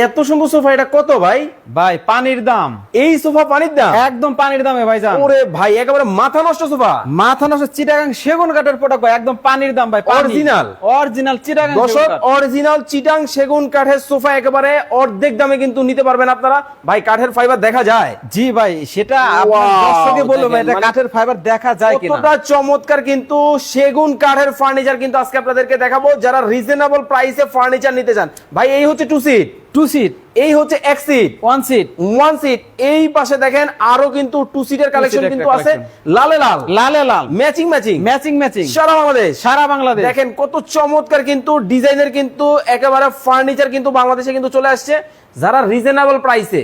এত সুন্দর সোফা এটা কত ভাই? ভাই পানির দাম। এই সোফা পানির দাম? একদম পানির দামে ভাই যান ওরে ভাই একেবারে মাথা নষ্ট সোফা। মাথা নষ্ট চিটাগাং সেগুন কাঠের ভাই একদম পানির দাম ভাই অরিজিনাল। অরিজিনাল চিটাগাং দর্শক অরিজিনাল চিটাং সেগুন কাঠের সোফা একেবারে অর্ধেক দামে কিন্তু নিতে পারবেন আপনারা। ভাই কাঠের ফাইবার দেখা যায়। জি ভাই সেটা দর্শকে বলল ভাই এটা মানে কাঠের ফাইবার দেখা যায় কিনা। কতটা চমৎকার কিন্তু সেগুন কাঠের ফার্নিচার কিন্তু আজকে আপনাদেরকে দেখাবো। যারা রিজনেবল প্রাইসে ফার্নিচার নিতে চান ভাই এই হচ্ছে টু সিট টু সিট এই হচ্ছে এক seat one seat one seat এই পাশে দেখেন আরও কিন্তু টু সিটের কালেকশন কিন্তু আছে। লালে লাল। লালে লাল। ম্যাচিং ম্যাচিং ম্যাচিং ম্যাচিং সারা বাংলাদেশ। সারা বাংলাদেশ। দেখেন কত চমৎকার কিন্তু ডিজাইনের কিন্তু একেবারে ফার্নিচার কিন্তু বাংলাদেশে কিন্তু চলে আসছে। যারা রিজনেবল প্রাইসে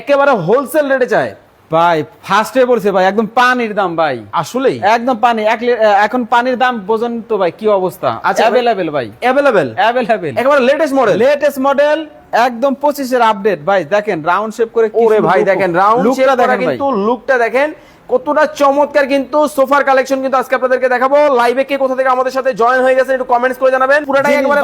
একেবারে হোলসেল রেটে চায়। ভাই ফার্স্টে বলছে ভাই একদম পানির দাম ভাই। আসলেই? একদম পানি এক এখন পানির দাম বোঝেন তো ভাই কি অবস্থা? আচ্ছা, অ্যাভেলেবেল ভাই। অ্যাভেলেবেল অ্যাভেলেবেল একেবারে লেটেস্ট মডেল লেটেস্ট মডেল একদম পঁচিশের আপডেট ভাই দেখেন রাউন্ড শেপ করে ওরে ভাই দেখেন রাউন্ড লুকটা দেখেন কিন্তু লুকটা দেখেন কতটা চমৎকার কিন্তু সোফার কালেকশন কিন্তু আজকে আপনাদেরকে দেখাবো। লাইভে কে কোথা থেকে আমাদের সাথে জয়েন হয়ে গেছে একটু কমেন্টস করে জানাবেন। পুরোটাই একেবারে।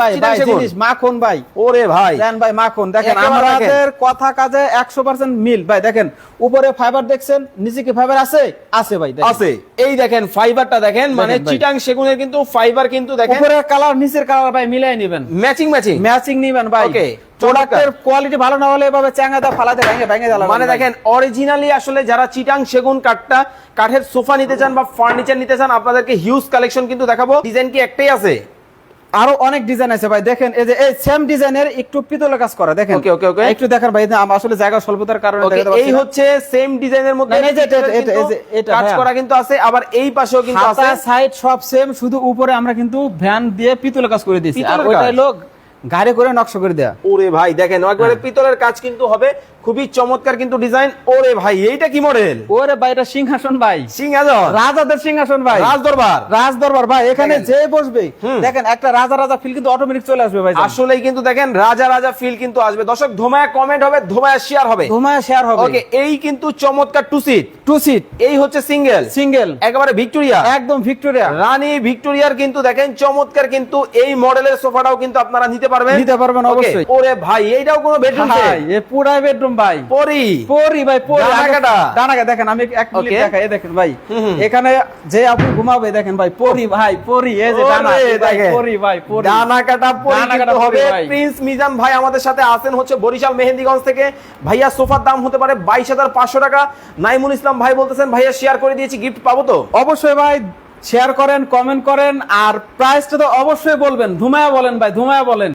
জিনিস মাখন ভাই। ওরে ভাই। দেন ভাই মাখন। দেখেন আমাদের কথা কাজে একশো পার্সেন্ট মিল। ভাই দেখেন উপরে ফাইবার দেখছেন নিচে কি ফাইবার আছে? আছে ভাই দেখেন। আছে। এই দেখেন ফাইবারটা দেখেন মানে চিটাং সেগুনের কিন্তু ফাইবার কিন্তু দেখেন। উপরের কালার নিচের কালার ভাই মিলাই নেবেন। ম্যাচিং ম্যাচিং ম্যাচিং নিবেন ভাই। Okay, প্রোডাক্টের কোয়ালিটি ভালো না হলে এভাবে চ্যাঙ্গাদা ফালাতে ভেঙে ভেঙে দিলাম মানে দেখেন অরিজিনালি আসলে যারা চিটাং সেগুন কাঠটা কাঠের সোফা নিতে চান বা ফার্নিচার নিতে চান আপনাদেরকে হিউজ কালেকশন কিন্তু দেখাবো। ডিজাইন কি একটাই আছে? আরও অনেক ডিজাইন আছে ভাই দেখেন এই যে এই সেম ডিজাইনের একটু কাজ করা দেখেন। Okay, okay, okay. একটু দেখেন ভাই আসলে জায়গা স্বল্পতার কারণে দেখাতে পারছি এই হচ্ছে সেম ডিজাইনের মধ্যে এই যে এটা- কাজ হ্যাঁ। করা কিন্তু আছে আবার এই পাশেও কিন্তু আছে। সাইড সব সেম শুধু উপরে আমরা কিন্তু ভ্যান দিয়ে পিতলের কাজ করে দিয়েছি। আর পিতলের ওইটা কাজ? লোক গাড়ি করে নকশা করে দেয়া। ওরে ভাই দেখেন একবারে হ্যাঁ। পিতলের কাজ কিন্তু হবে খুবই চমৎকার কিন্তু ডিজাইন। ওরে ভাই এইটা কি মডেল ওরে ভাই এটা সিংহাসন ভাই। সিংহাসন? রাজাদের সিংহাসন ভাই। রাজ দরবার রাজ দরবার ভাই এখানে। যে বসবে দেখেন একটা রাজা রাজা ফিল কিন্তু অটোমেটিক চলে আসবে ভাই। আসলেই কিন্তু দেখেন রাজা রাজা ফিল কিন্তু আসবে। দর্শক ধোমায়া কমেন্ট হবে ধোমায়া শেয়ার হবে। ঘুমায় শেয়ার হবে। ওকে এই কিন্তু চমৎকার টু সিট টু সিট এই হচ্ছে সিঙ্গেল সিঙ্গেল একেবারে ভিক্টোরিয়া একদম ভিক্টোরিয়া রানী ভিক্টোরিয়ার কিন্তু দেখেন চমৎকার কিন্তু এই মডেলের সোফাটাও কিন্তু আপনারা নিতে পারবেন। নিতে পারবেন অবশ্যই। ওরে ভাই এইটাও কোনো বেডরুম ভাই এ বেডরুম ভাই। পরি। পরি ভাই পরি। ডানা আগে- কাটা। ডানা কাটা দেখেন আমি এক মিনিট. দেখাই দেখেন ভাই। এখানে যে আপনি ঘুমাবে দেখেন ভাই পরি ভাই পরি এই যে ডানা। পরি ভাই পরি ডানা কাটা পরি কিন্তু হবে প্রিন্স মিজান ভাই আমাদের সাথে আছেন হচ্ছে বরিশাল মেহেন্দিগঞ্জ থেকে। ভাইয়া সোফার দাম হতে পারে বাইশ হাজার পাঁচশো টাকা। নাইমুল ইসলাম ভাই বলতেছেন, ভাইয়া শেয়ার করে দিয়েছি গিফট পাবো তো? অবশ্যই ভাই শেয়ার করেন কমেন্ট করেন, আর প্রাইসটা তো অবশ্যই বলবেন। ধুমায়া বলেন ভাই, ধুমায়া বলেন।